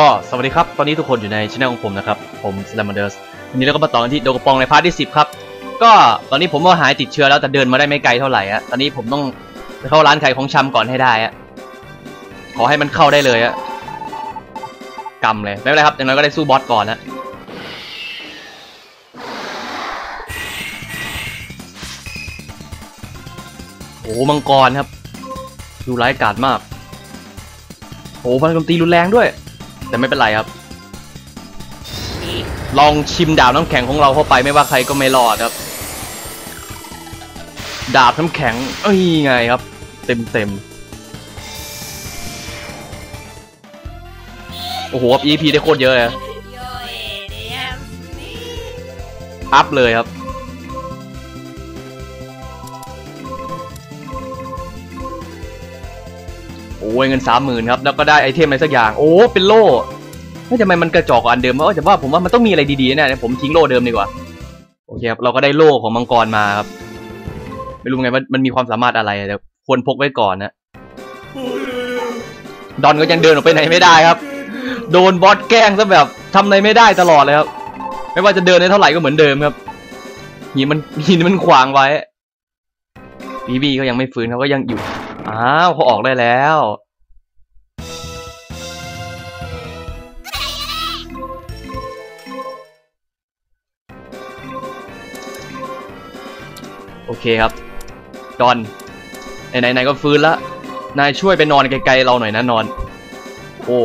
ก็สวัสดีครับ ตอนนี้ทุกคนอยู่ในช่องของผมนะครับ ผมสแลมเดอร์สวันนี้เราก็มาต่อกันที่โดกปองในพาร์ทที่ 10 ครับ ก็ตอนนี้ผมก็หายติดเชื้อแล้วแต่เดินมาได้ไม่ไกลเท่าไหร่อะตอนนี้ผมต้องไปเข้าร้านขายของชำก่อนให้ได้อะขอให้มันเข้าได้เลยอะกำเลย ไม่เป็นไรครับอย่างน้อยก็ได้สู้บอสก่อนนะโอ้มังกรครับ ดูร้ายกาจมากโอ้พลังโจมตีรุนแรงด้วย แต่ไม่เป็นไรครับ ลองชิมดาบน้ำแข็งของเราเข้าไปไม่ว่าใครก็ไม่รอดครับ ดาบน้ำแข็ง เอ้ยไงครับ เต็มเต็มโอ้โห EP ได้โคตรเยอะเลยอัพเลยครับ ยเงินสามหมื่นครับ แล้วก็ได้ไอเทมอะไรสักอย่าง โอ้ เป็นโล่ไม่ทำไมมันกระจอกกว่าอันเดิมเพราะแต่ว่าผมว่ามันต้องมีอะไรดีๆแน่ๆผมทิ้งโล่เดิมดีกว่า โอเคครับ เราก็ได้โล่ของมังกรมาครับ ไม่รู้ไงว่ามันมีความสามารถอะไรแต่ควรพกไว้ก่อนนะ ดอนก็ยังเดินออกไปไหนไม่ได้ครับ โดนบอสแกล้งซะแบบทำอะไรไม่ได้ตลอดเลยครับ ไม่ว่าจะเดินได้เท่าไหร่ก็เหมือนเดิมครับ หินมันหินมันขวางไว้บีบีก็ยังไม่ฟื้นเขาก็ยังอยู่ อ้าวเขาออกได้แล้ว โอเคครับ ดอน ไหนๆๆก็ฟื้นละนายช่วยไปนอนไกลๆเราหน่อยนะนอน โอ้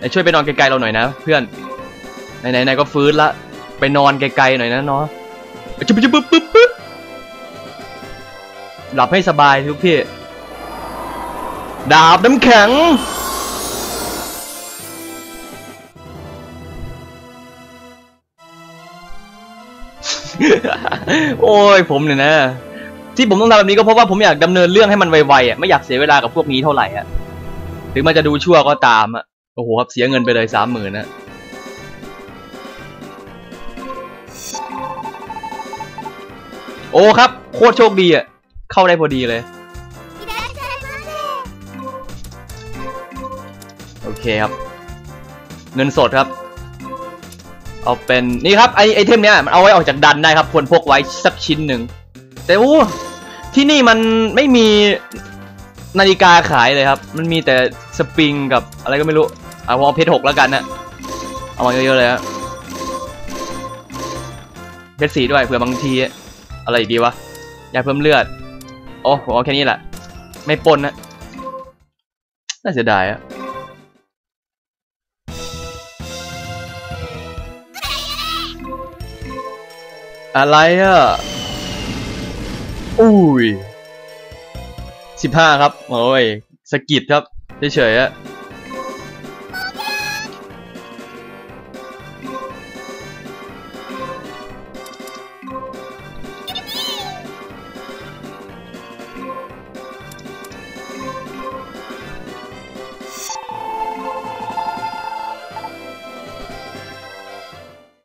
นายช่วยไปนอนไกลๆเราหน่อยนะ เพื่อน ไหนๆๆก็ฟื้นละ ไปนอนไกลๆหน่อยนะเนาะจุ๊บจุ๊บปึ๊บปึ๊บปึ๊บหลับให้สบายทุกพี่ ดาบน้ำแข็ง โอ้ยผมเนี่ยนะ ที่ผมต้องทำแบบนี้ก็เพราะว่าผมอยากดำเนินเรื่องให้มันไวๆอะไม่อยากเสียเวลากับพวกนี้เท่าไหร่อะถึงมันจะดูชั่วก็ตามอะโอ้โหครับเสียเงินไปเลยสามหมื่นนะโอ้ครับ โคตรโชคดีอะเข้าได้พอดีเลยโอเคครับ เงินสดครับ เอาเป็นนี่ครับไอไอเทมเนี้ยมันเอาไว้ออกจากดันได้ครับควรพกไว้สักชิ้นหนึ่งแต่โอ้ที่นี่มันไม่มีนาฬิกาขายเลยครับ มันมีแต่สปริงกับอะไรก็ไม่รู้เอาเอาเพชรหกแล้วกันนะเอามาเยอะๆเลยฮะเพชรสีด้วยเผื่อบางทีอะไรดีวะยาเพิ่มเลือดโอ้ผมเอาแค่นี้แหละ ไม่ปนนะน่าเสียดายอะ อะไรอะ อุ้ยสิบห้าครับ โอ้ยสกิดครับเฉยๆอะ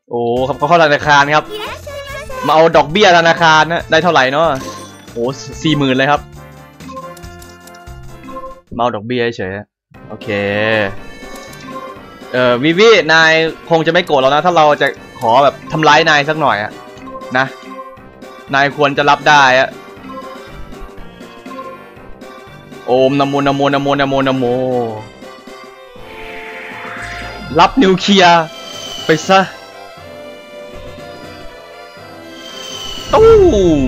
โอ้ครับเขาเข้าธนาคารครับ มาเอาดอกเบี้ยธนาคารนะได้เท่าไหร่เนาะโอ้สี่หมื่นเลยครับ มาเอาดอกเบี้ยเฉยโอเค เอ่อวิวินายคงจะไม่โกรธเรานะ ถ้าเราจะขอแบบทำร้ายนายสักหน่อยอะนะ นายควรจะรับได้อะโอมนโมนโมนโมนโมนโม รับนิวเคลียร์ไปซะ ตู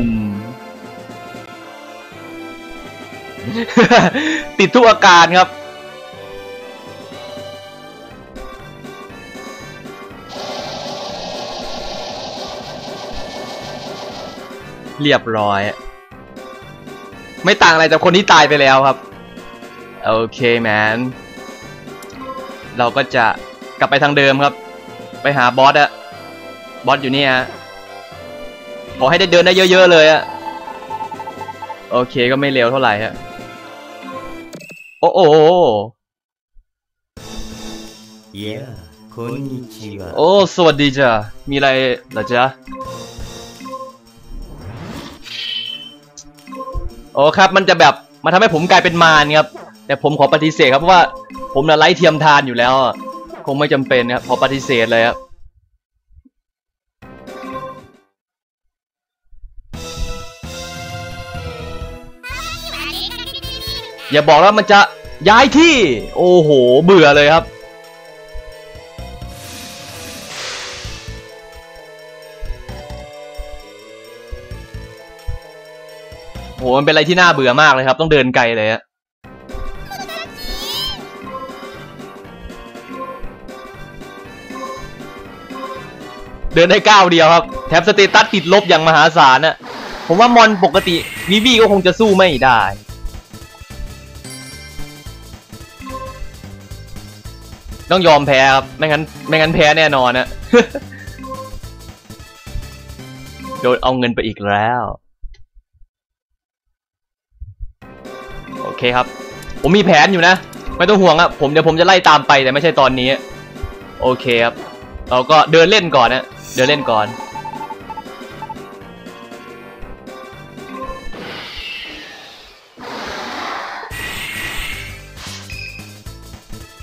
มติดทุกอาการครับ เรียบร้อย ไม่ต่างอะไรจากคนที่ตายไปแล้วครับ โอเคแมน เราก็จะกลับไปทางเดิมครับ ไปหาบอสอะบอสอยู่นี่ฮะ ขอให้ได้เดินได้เยอะ ๆ เลยอะโอเคก็ไม่เร็วเท่าไหร่ฮะ โอ้โหเย่โอ้ สวัสดีจ้ะ มีอะไรหรอจ๊ะ โอ้ครับ มันจะแบบมาทำให้ผมกลายเป็นมารครับ แต่ผมขอปฏิเสธครับเพราะว่า ผมน่ะไร้เทียมทานอยู่แล้ว คงไม่จำเป็นครับ ขอปฏิเสธเลยครับ อย่าบอกแล้วมันจะย้ายที่ โอ้โห เบื่อเลยครับ โห มันเป็นอะไรที่น่าเบื่อมากเลยครับ ต้องเดินไกลเลยอะเดินได้ก้าวเดียวครับ แถมสเตตัสติดลบอย่างมหาศาลนะผมว่ามอนปกติวิวีก็คงจะสู้ไม่ได้ ต้องยอมแพ้ครับ ไม่งั้น ไม่งั้นแพ้แน่นอนนะโดนเอาเงินไปอีกแล้ว โอเคครับ ผมมีแผนอยู่นะ ไม่ต้องห่วงครับผมเดี๋ยวผมจะไล่ตามไปแต่ไม่ใช่ตอนนี้ โอเคครับ เราก็เดินเล่นก่อนนะ เดินเล่นก่อน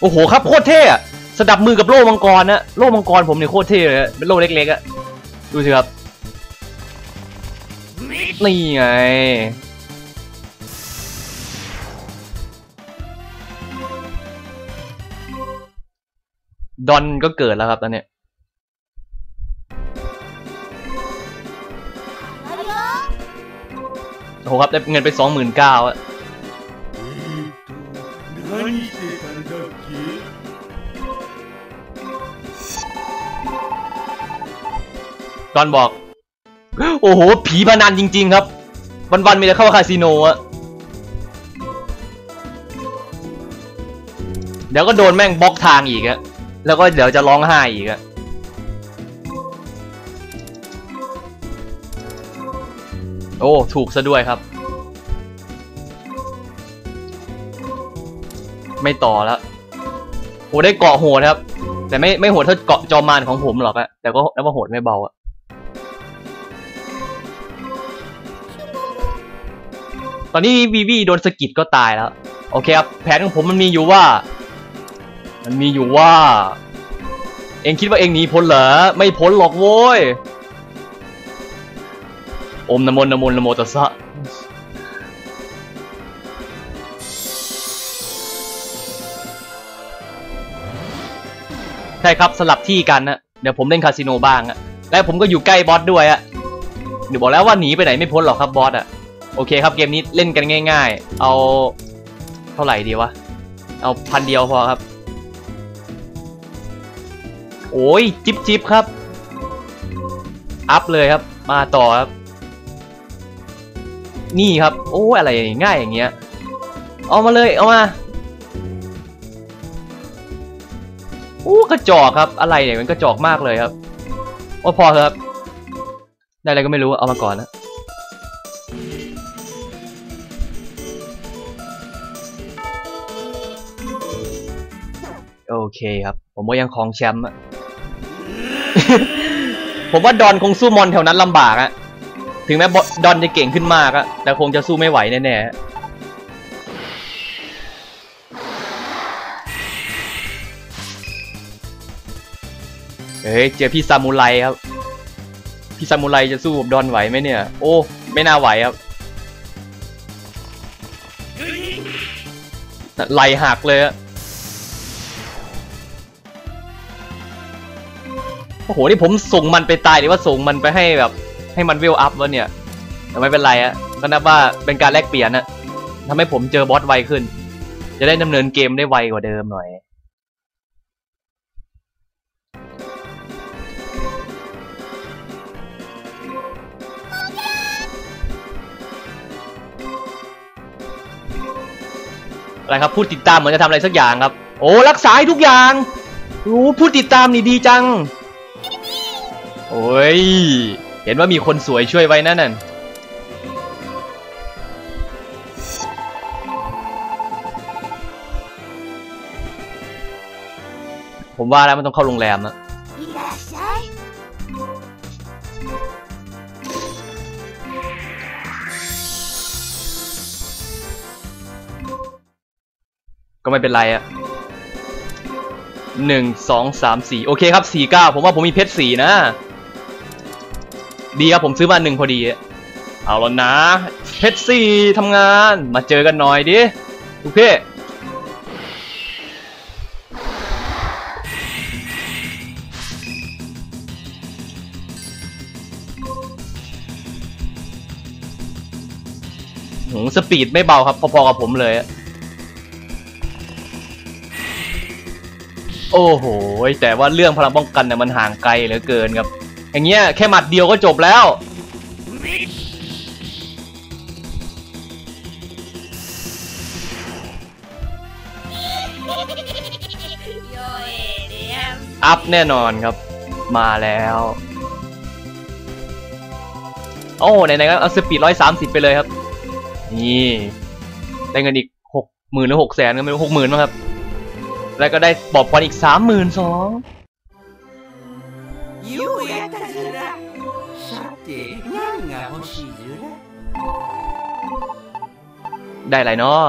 อ้โหครับโคตรเท่อะสดับมือกับโล่มังกรนะโล่มังกรผมเนี่ยโคตรเท่เลยอะเป็นโล่เล็กๆอะดูสิครับนี่ไงดอนก็เกิดแล้วครับตอนเนี้ยโอ้โหครับได้เงินไปสองหมื่นเก้าอะ ดอนบอก โอ้โห ผีพนันจริง ๆ ครับ วันๆมีแต่เข้าคาสิโนอะเดี๋ยวก็โดนแม่งบล็อกทางอีกอะแล้วก็เดี๋ยวจะร้องไห้อีกอะโอ้ ถูกซะด้วยครับ ไม่ต่อแล้วโอ้ได้เกาะโหดครับ แต่ไม่ไม่โหดเท่าเกาะจอมารของผมหรอกอะแต่ก็นับว่าโหดไม่เบาอะ ตอนนี้วีวีโดนสกิดก็ตายแล้ว โอเคครับ แผนของผมมันมีอยู่ว่า มันมีอยู่ว่า เองคิดว่าเองหนีพ้นเหรอ ไม่พ้นหรอกโว้ย อมนมนนมนนโมตัสสะใช่ครับสลับที่กันนะเดี๋ยวผมเล่นคาสิโนบ้างอะและผมก็อยู่ใกล้บอสด้วยอะเดี๋ยวบอกแล้วว่าหนีไปไหนไม่พ้นหรอกครับบอสอะ โอเคครับเกมนี้เล่นกันง่าย ๆ เอาเท่าไหร่ดีวะ เอาพันเดียวพอครับ โอ้ยจิบจิบครับ อัพเลยครับ มาต่อครับ นี่ครับ โอ้อะไรง่ายอย่างเงี้ย เอามาเลยเอามาโอ้กระจอกครับ อะไรเนี่ยมันกระจอกมากเลยครับ โอ้พอครับ ได้อะไรก็ไม่รู้เอามาก่อนนะ เคครับ ผมว่ายังครองแชมป์อะผมว่าดอนคงสู้มอนแถวนั้นลำบากอะถึงแม้ดอนจะเก่งขึ้นมากอะแต่คงจะสู้ไม่ไหวแน่ๆเฮ้ยเจอพี่ซามูไรครับ พี่ซามูไรจะสู้กับดอนไหวไหมเนี่ย โอ้ ไม่น่าไหวครับไหลหักเลยอะ โอ้โห นี่ผมส่งมันไปตายหรือว่าส่งมันไปให้แบบ ให้มันเวลอัพวะเนี่ย แต่ไม่เป็นไรอะก็นับว่าเป็นการแลกเปลี่ยนนะทำให้ผมเจอบอสไวขึ้น จะได้ดำเนินเกมได้ไวกว่าเดิมหน่อย อะไรครับผู้ติดตามเหมือนจะทำอะไรสักอย่างครับ โอ้ รักษาให้ทุกอย่างโอ้ผู้ติดตามนี่ดีจัง โอ้ย เห็นว่ามีคนสวยช่วยไว้นั่นน่ะผมว่าแล้วมันต้องเข้าโรงแรมอะก็ไม่เป็นไรอะหนึ่งสองสามสี่โอเคครับสี่เก้าผมว่าผมมีเพชรสี่นะ ดีครับผมซื้อมาหนึ่งพอดีอะเอาแล้วนะเพชรสี่ทำงานมาเจอกันหน่อยดิโอเคโหสปีดไม่เบาครับ พอๆกับผมเลย โอ้โห แต่ว่าเรื่องพลังป้องกันเนี่ยมันห่างไกลเหลือเกินครับ อย่างเงี้ยแค่หมัดเดียวก็จบแล้ว อัพแน่นอนครับ มาแล้ว โอ้ไหนๆก็เอาสปีดร้อยสามสิบไปเลยครับ นี่ ได้เงินอีกหกหมื่นหรือหกแสนก็ไม่รู้หกหมื่นมั้งครับ แล้วก็ได้ปอบควันอีกสามหมื่นสอง ようやったずらさて何が欲しいずら ได้อะไรเนาะ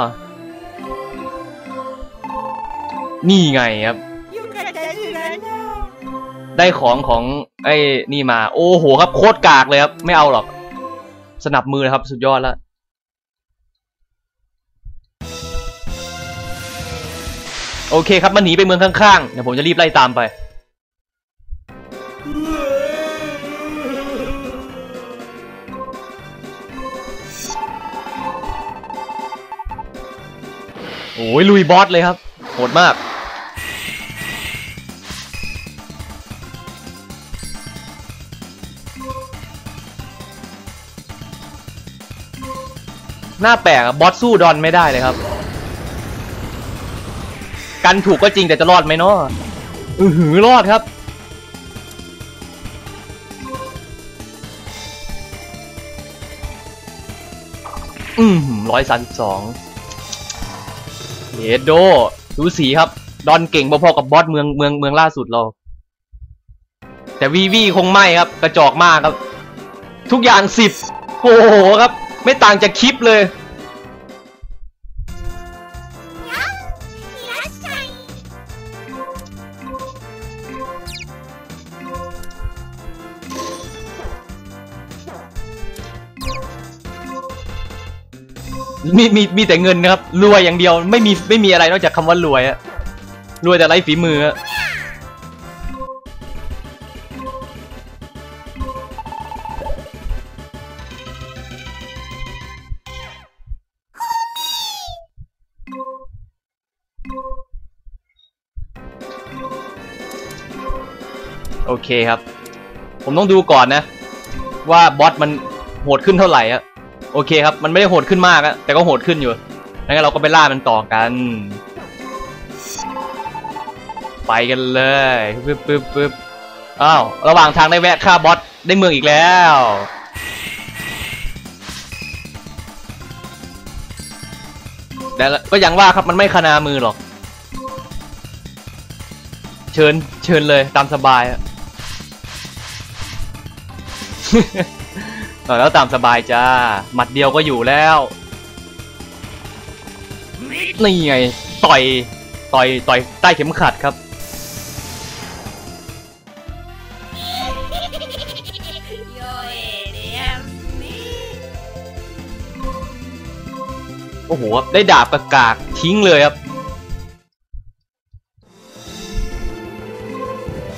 นี่ไงครับ よかったずらな ได้ของของไอ้นี่มา โอ้โหครับโคตรกากเลยครับ ไม่เอาหรอก สนับมือนะครับ สุดยอดแล้ว โอเคครับมันหนีไปเมืองข้างๆ เดี๋ยวผมจะรีบไล่ตามไป โอ้ยลุยบอสเลยครับโหดมาก หน้าแปลกอะบอสสู้ดอนไม่ได้เลยครับ กันถูกก็จริงแต่จะรอดไหมเนาะอือหือรอดครับอืมร้อยสามสิบสอง เฮโดดูสีครับ ดอนเก่งพอๆกับบอสเมืองเมืองเมืองล่าสุดเรา แต่วีวีคงไม่ครับ กระจอกมากครับ ทุกอย่างสิบโอ้โหครับ ไม่ต่างจากคลิปเลย มีมีมีแต่เงินนะครับรวยอย่างเดียวไม่มีไม่มีอะไรนอกจากคำว่ารวยอะรวยแต่ไร้ฝีมืออะโอเคครับ ผมต้องดูก่อนนะ ว่าบอสมันโหดขึ้นเท่าไหร่อะ โอเคครับ มันไม่ได้โหดขึ้นมากอะแต่ก็โหดขึ้นอยู่งั้นเราก็ไปล่ามันต่อกัน ไปกันเลยปึ๊บปึ๊บปึ๊บอ้าว ระหว่างทางได้แวะฆ่าบอสได้เมืองอีกแล้ว แต่ก็ยังว่าครับมันไม่คณามือหรอก เชิญ เชิญเลยตามสบายอะ แล้วตามสบายจ้า หมัดเดียวก็อยู่แล้ว นี่ไง ต่อย ต่อย ต่อยใต้เข็มขัดครับ โอ้โห ได้ดาบกากากทิ้งเลยครับ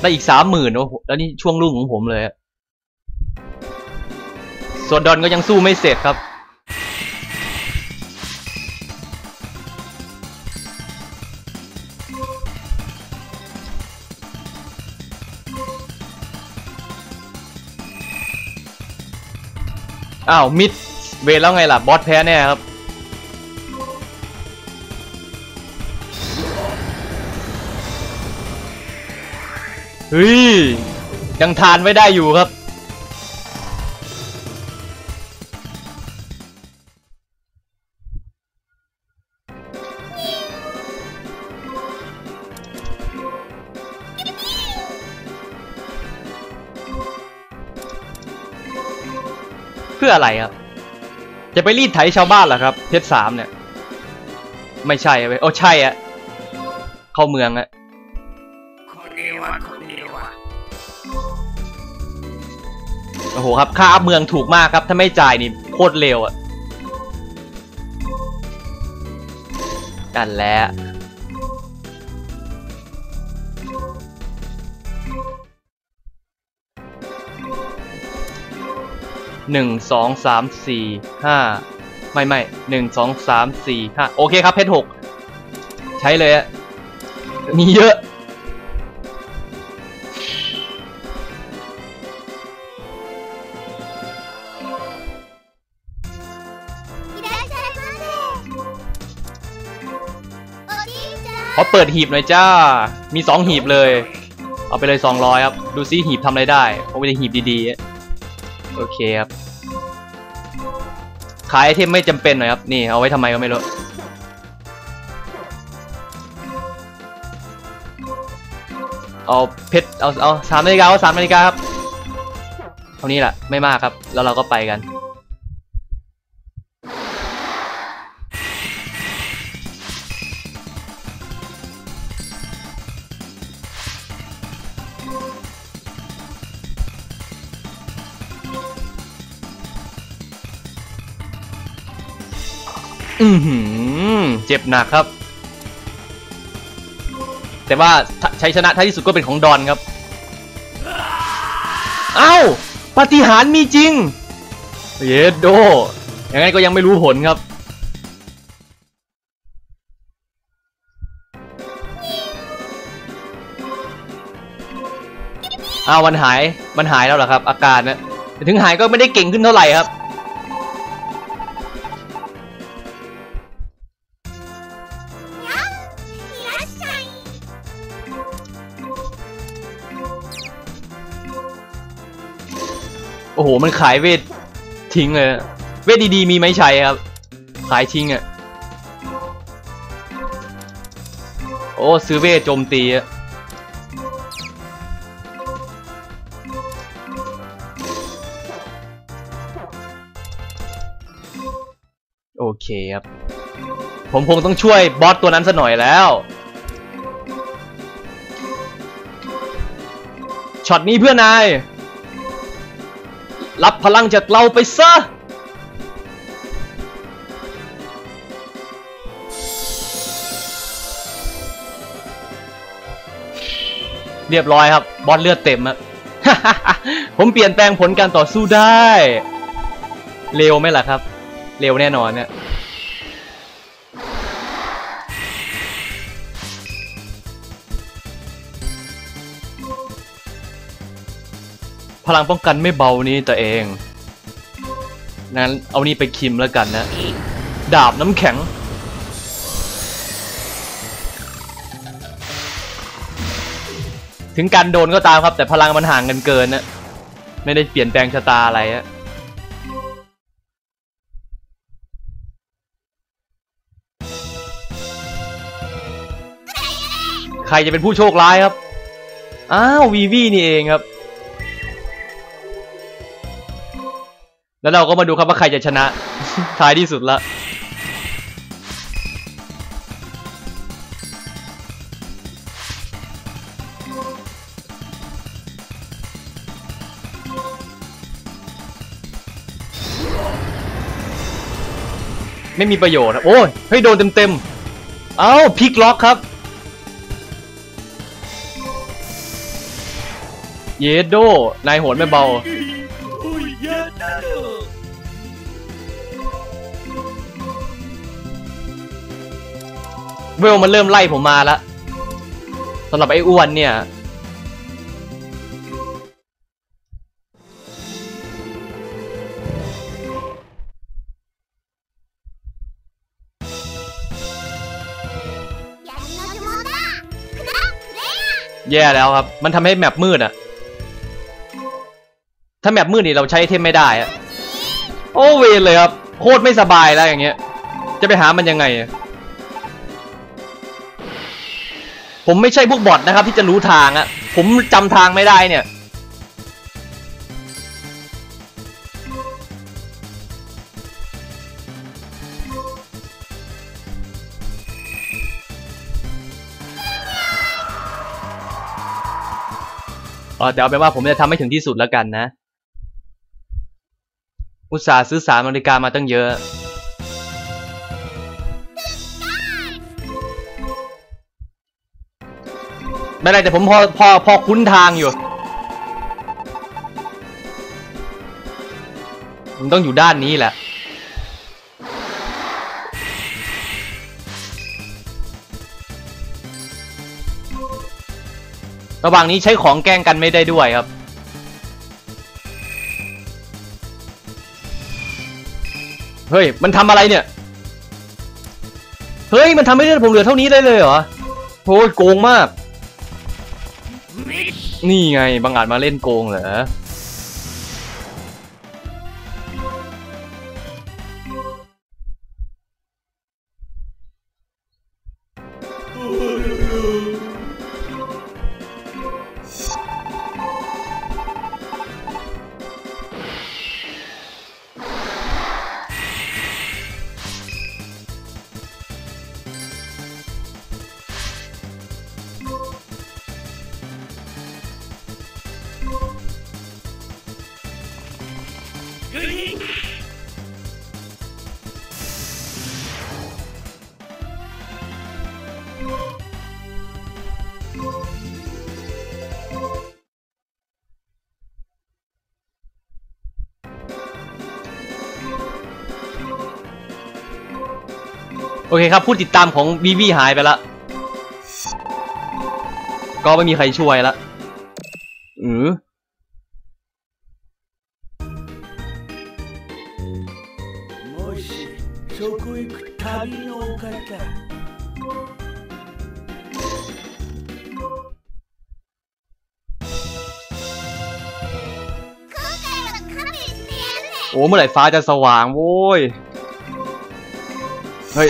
ได้อีกสามหมื่นโอ้โห แล้วนี่ช่วงรุ่งของผมเลยอะ ส่วนดอนก็ยังสู้ไม่เสร็จครับ อ้าว มิด เวรแล้วไงล่ะ บอสแพ้แน่ครับเฮ้ยยังทานไม่ได้อยู่ครับ พื่ออะไรครับ จะไปรีดไถชาวบ้านเหรอครับ เพชรสามเนี่ย ไม่ใช่ไปโอ้ใช่อะเข้าเมืองอะโอ้โหครับ ค่าอัพเมืองถูกมากครับ ถ้าไม่จ่ายนี่โคตรเร็วอะกันแล้ว หนึ่งสองสามสี่ห้าไม่ไม่หนึ่งสองสามสี่ห้าโอเคครับเพชรหกใช้เลยอะมีเยอะ ขอเปิดหีบหน่อยจ้า มีสองหีบเลย เอาไปเลยสองร้อยครับ ดูซิหีบทำอะไรได้ เพราะว่าจหีบดีๆ โอเคครับ ขายไอเทมไม่จำเป็นหน่อยครับ นี่เอาไว้ทำไมก็ไม่รู้ เอาเพชร เอา เอาสามนาฬิกาเอาสามนาฬิกาครับ เท่านี้แหละ ไม่มากครับ แล้วเราก็ไปกัน อือหือเจ็บหนักครับ แต่ว่าชัยชนะท้ายที่สุดก็เป็นของดอนครับ เอ้าปฏิหารมีจริง เยดโดยังไงก็ยังไม่รู้ผลครับ อ้าวมันหาย มันหายแล้วเหรอครับ อาการนะถึงหายก็ไม่ได้เก่งขึ้นเท่าไหร่ครับ โอ้โหมันขายเวททิ้งเลยเวทดีๆมีไหมใช้ครับ ขายทิ้งอะ่ะโอ้ซื้อเวทโจมตีอะโอเคครับ ผมคงต้องช่วยบอสตัวนั้นซะหน่อยแล้วช็อตนี้เพื่อนนาย รับพลังจากเราไปซะ เรียบร้อยครับ บอสเลือดเต็มอะผมเปลี่ยนแปลงผลการต่อสู้ได้ เร็วไหมล่ะครับ เร็วแน่นอนเนี่ย พลังป้องกันไม่เบานี่ตัวเองงั้นเอานี่ไปคิมแล้วกันนะ ดาบน้ำแข็ง ถึงการโดนก็ตามครับ แต่พลังมันห่างกันเกินนะไม่ได้เปลี่ยนแปลงชะตาอะไรอะใครจะเป็นผู้โชคร้ายครับ อ้าววีวีนี่เองครับ แล้วเราก็มาดูครับว่าใครจะชนะ ท้ายที่สุดละไม่มีประโยชน์ครับโอ้ยเฮ้โดนเต็มๆ เอ้าพลิกล็อกครับ เยโดนายโหนไม่เบา เวลมันเริ่มไล่ผมมาแล้วสำหรับไอ้อ้วนเนี่ย แย่แล้วครับ มันทำให้แมปมืดอะถ้าแมปมืดนี่เราใช้เทมไม่ได้อะโอเวนเลยครับ โคตรไม่สบายแล้วอย่างเงี้ย จะไปหามันยังไง ผมไม่ใช่พวกบอทนะครับ ที่จะรู้ทางอะผมจำทางไม่ได้เนี่ย เออแต่เอาเป็นว่าผมจะทำให้ถึงที่สุดแล้วกันนะ อุตส่าห์ซื้อสามนาฬิกามาตั้งเยอะ ไม่เป็นไรแต่ผมพอพอพอคุ้นทางอยู่มันต้องอยู่ด้านนี้แหละ ระหว่างนี้ใช้ของแกล้งกันไม่ได้ด้วยครับ เฮ้ย มันทำอะไรเนี่ย เฮ้ย มันทำให้เลือดผมเหลือเท่านี้ได้เลยเหรอโอ้ยโกงมาก นี่ไงบางอาจมาเล่นโกงเหรอ อเคครับผู้ติดตามของวีวีหายไปละ ก็ไม่มีใครช่วยละอือโอ้เมื่อไหร่ฟ้าจะสว่างโว้ย เฮ้ย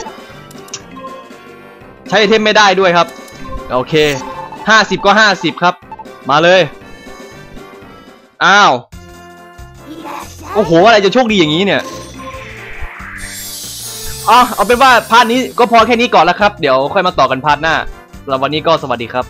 ใช้ไอเทมไม่ได้ด้วยครับ โอเคห้าสิบก็ห้าสิบครับ มาเลย อ้าว โอ้โห อะไรจะโชคดีอย่างนี้เนี่ยอ๋อเอาเป็นว่าพาร์ทนี้ก็พอแค่นี้ก่อนแล้วครับ เดี๋ยวค่อยมาต่อกันพาร์ทหน้าสำหรับวันนี้ก็สวัสดีครับ